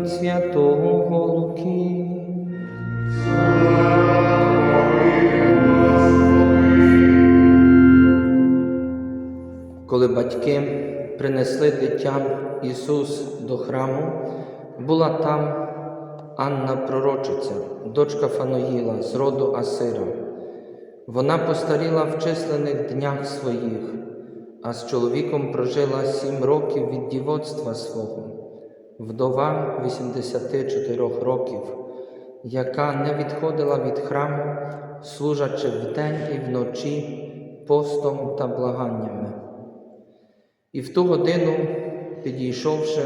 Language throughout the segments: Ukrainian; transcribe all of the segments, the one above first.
від Святого Луки. Коли батьки принесли дитя Ісус до храму, була там Анна Пророчиця, дочка Фаноїла з роду Асира. Вона постаріла в численних днях своїх, а з чоловіком прожила сім років від дівоцтва свого, вдова 84 років, яка не відходила від храму, служачи вдень і вночі постом та благаннями. І в ту годину, підійшовши,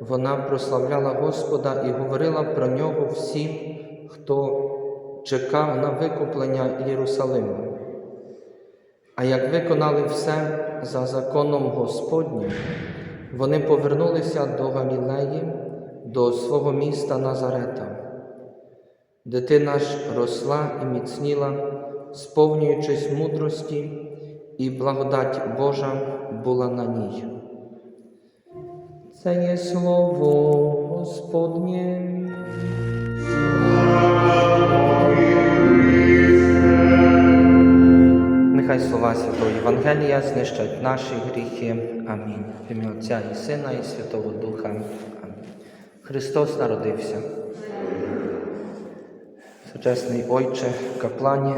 вона прославляла Господа і говорила про нього всім, хто чекав на викуплення Єрусалиму. А як виконали все за законом Господнім, вони повернулися до Галілеї, до свого міста Назарета. Дитина ж росла і міцніла, сповнюючись мудрості, і благодать Божа була на ній. Це є слово Господнє. Нехай слова Святого Євангелія знищать наші гріхи. Амінь. В ім'я Отця і Сина, і Святого Духа. Амінь. Христос народився. Сучасний Ойче, каплані,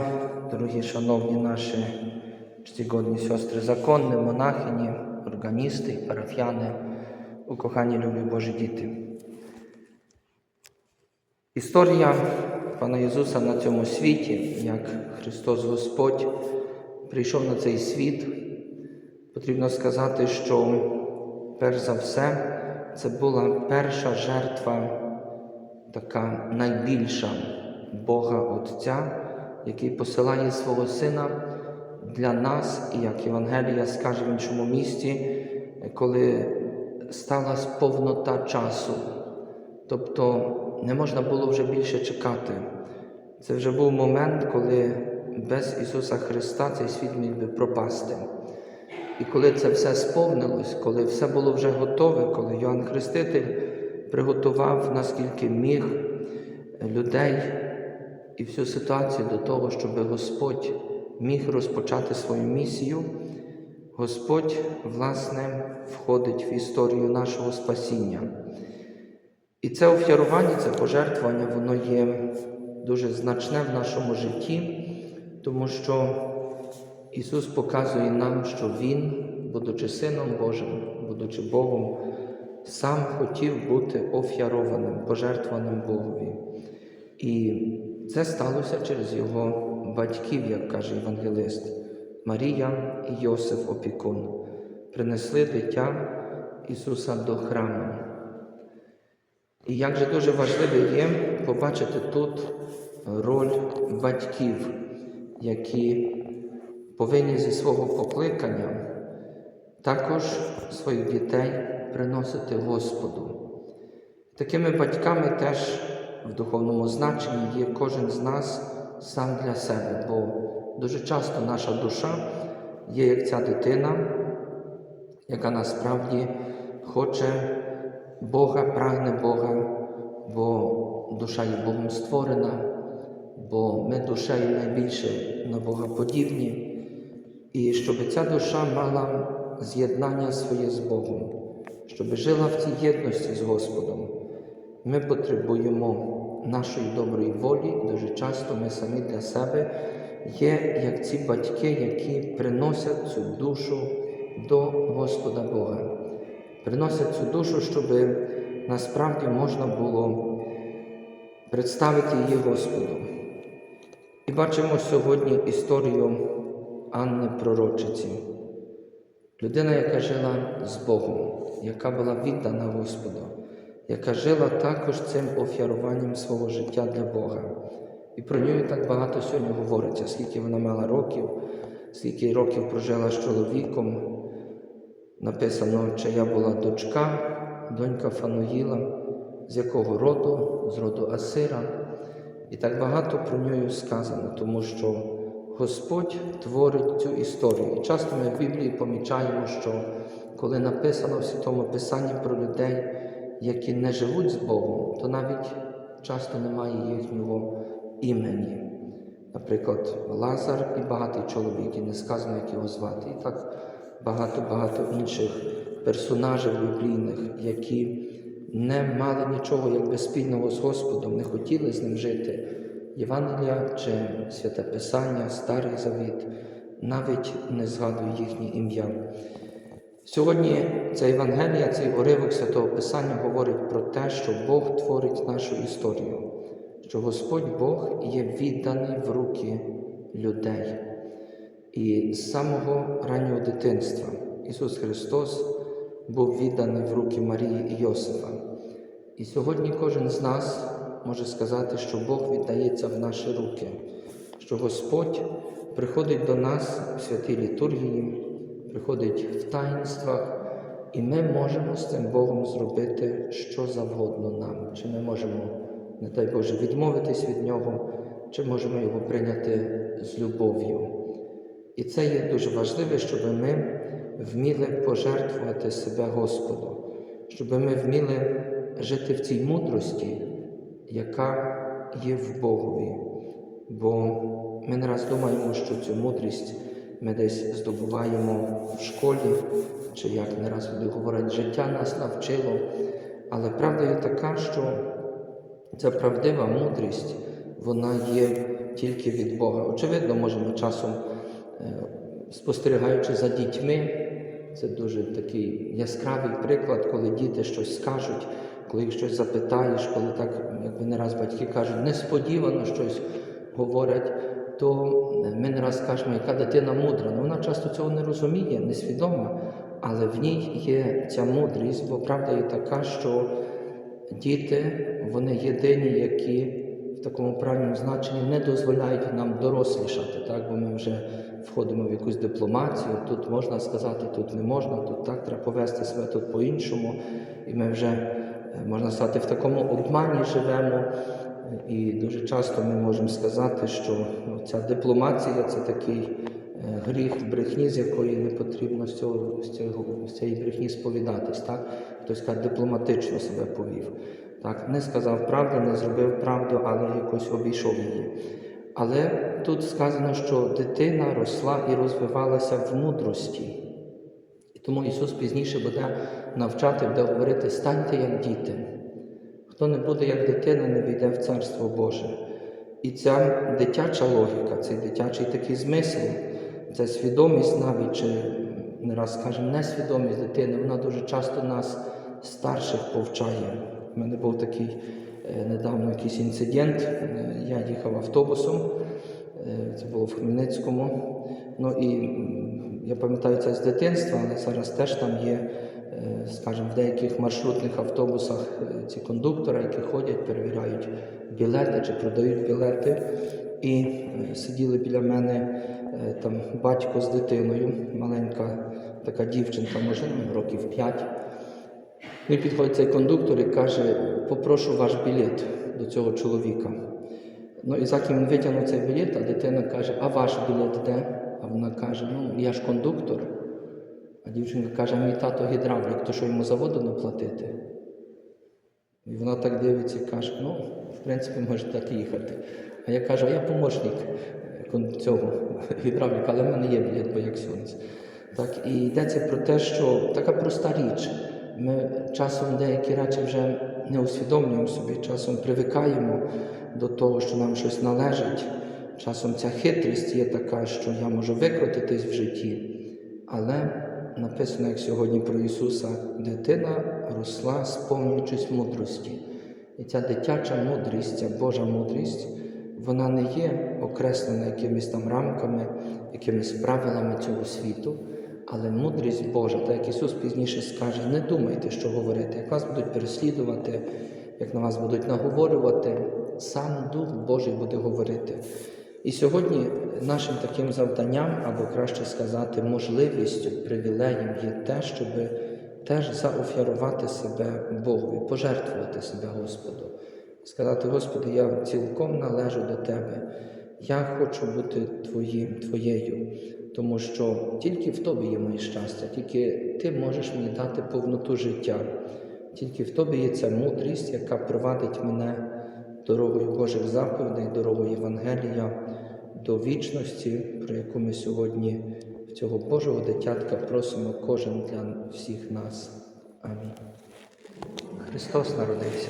дорогі шановні наші чтігодні сестри законні, монахині, органісти, парафіяни, укохані любі Божі діти. Історія Пана Ісуса на цьому світі, як Христос Господь прийшов на цей світ, потрібно сказати, що перш за все це була перша жертва, така найбільша Бога Отця, який посилає свого Сина для нас, і як Євангелія скаже в іншому місті, коли сталася повнота часу. Тобто не можна було вже більше чекати. Це вже був момент, коли без Ісуса Христа цей світ міг би пропасти. І коли це все сповнилось, коли все було вже готове, коли Йоанн Хреститель приготував, наскільки міг людей і всю ситуацію до того, щоб Господь міг розпочати свою місію, Господь, власне, входить в історію нашого спасіння. І це офярування, це пожертвування, воно є дуже значне в нашому житті, тому що Ісус показує нам, що Він, будучи Сином Божим, будучи Богом, сам хотів бути офярованим, пожертвованим Богові. І це сталося через його батьків, як каже Євангелист, Марія і Йосиф Опікун, принесли дитя Ісуса до храму. І як же дуже важливо є побачити тут роль батьків, які повинні зі свого покликання також своїх дітей приносити Господу. Такими батьками теж в духовному значенні є кожен з нас сам для себе, бо дуже часто наша душа є як ця дитина, яка насправді хоче Бога, прагне Бога, бо душа є Богом створена, бо ми душею найбільше на Бога подібні, і щоб ця душа мала з'єднання своє з Богом, щоб жила в цій єдності з Господом. Ми потребуємо нашої доброї волі, дуже часто ми самі для себе є як ці батьки, які приносять цю душу до Господа Бога, приносять цю душу, щоб насправді можна було представити її Господу. І бачимо сьогодні історію Анни Пророчиці, людина, яка жила з Богом, яка була віддана Господу яка жила також цим офяруванням свого життя для Бога. І про нього так багато сьогодні говориться, скільки вона мала років, скільки років прожила з чоловіком. Написано, чия була дочка, донька Фануїла, з якого роду, з роду Асира. І так багато про нього сказано, тому що Господь творить цю історію. І часто ми в Біблії помічаємо, що коли написано в Святому Писанні про людей, які не живуть з Богом, то навіть часто немає їхнього імені. Наприклад, Лазар і багатий чоловік, і не сказано, як його звати. І так багато-багато інших персонажів біблійних, які не мали нічого якби спільного з Господом, не хотіли з ним жити. Євангелія чи Святе Писання, Старий Завіт навіть не згадує їхнє ім'я. Сьогодні ця Євангелія, цей уривок Святого Писання говорить про те, що Бог творить нашу історію, що Господь Бог є відданий в руки людей. І з самого раннього дитинства Ісус Христос був відданий в руки Марії і Йосифа. І сьогодні кожен з нас може сказати, що Бог віддається в наші руки, що Господь приходить до нас в святій літургії, приходить в таїнствах, і ми можемо з цим Богом зробити що завгодно нам. Чи ми можемо, не дай Боже, відмовитись від Нього, чи можемо його прийняти з любов'ю. І це є дуже важливо, щоб ми вміли пожертвувати себе Господу, щоб ми вміли жити в цій мудрості, яка є в Богові. Бо ми не раз думаємо, що цю мудрість ми десь здобуваємо в школі, чи як не раз люди говорять, життя нас навчило. Але правда є така, що ця правдива мудрість, вона є тільки від Бога. Очевидно, можемо часом, спостерігаючи за дітьми, це дуже такий яскравий приклад, коли діти щось скажуть, коли їх щось запитаєш, коли так, як не раз батьки кажуть, несподівано щось говорять, то ми не раз кажемо, яка дитина мудра. Ну, вона часто цього не розуміє, несвідома, але в ній є ця мудрість, бо правда є така, що діти вони єдині, які в такому правильному значенні не дозволяють нам дорослішати, так? бо ми вже входимо в якусь дипломацію, тут можна сказати, тут не можна, тут так треба повести себе тут по-іншому. І ми вже, е, можна сказати, в такому обмані живемо. І дуже часто ми можемо сказати, що ну, ця дипломація це такий е, гріх брехні, з якої не потрібно з, цього, з, цього, з цієї брехні сповідатись. Так? Хтось каже, дипломатично себе повів. Так? Не сказав правди, не зробив правду, але якось обійшов її. Але тут сказано, що дитина росла і розвивалася в мудрості. І тому Ісус пізніше буде навчати, буде говорити, станьте як діти. Хто не буде як дитина, не війде в Царство Боже. І ця дитяча логіка, цей дитячий такий змисел, ця свідомість навіть, чи не раз скажемо, несвідомість дитини, вона дуже часто нас старших повчає. У мене був такий е, недавно якийсь інцидент. Е, Я їхав автобусом, це було в Хмельницькому. Ну і я пам'ятаю це з дитинства, але зараз теж там є, е, скажімо, в деяких маршрутних автобусах е, ці кондуктори, які ходять, перевіряють білети чи продають білети. І е, сиділи біля мене е, там батько з дитиною, маленька така дівчинка, може ну, років 5. І підходить цей кондуктор і каже, попрошу ваш білет до цього чоловіка. Ну і заки він витягнув цей білет, а дитина каже, а ваш білет де? А вона каже, ну я ж кондуктор. А дівчинка каже, мій тато гідравлік, то що йому за воду не платити? І вона так дивиться і каже, ну, в принципі, може так їхати. А я кажу, а я помощник цього гідравліка, але в мене є білет, бо як сонце. Так, і йдеться про те, що така проста річ. Ми часом деякі речі вже не усвідомлюємо собі, часом привикаємо до того, що нам щось належить. Часом ця хитрість є така, що я можу викрутитись в житті. Але написано, як сьогодні про Ісуса, дитина росла, сповнюючись мудрості. І ця дитяча мудрість, ця Божа мудрість, вона не є окреслена якимись там рамками, якимись правилами цього світу, але мудрість Божа, так як Ісус пізніше скаже, не думайте, що говорити, як вас будуть переслідувати, як на вас будуть наговорювати, сам Дух Божий буде говорити. І сьогодні нашим таким завданням, або краще сказати, можливістю, привілеєм є те, щоб теж заофярувати себе Богові, пожертвувати себе Господу. Сказати, Господи, я цілком належу до Тебе. Я хочу бути твоїм, твоєю, тому що тільки в тобі є моє щастя, тільки ти можеш мені дати повноту життя, тільки в тобі є ця мудрість, яка провадить мене дорогою Божих заповідей, дорогою Євангелія до вічності, про яку ми сьогодні в цього Божого дитятка просимо кожен для всіх нас. Амінь. Христос народився.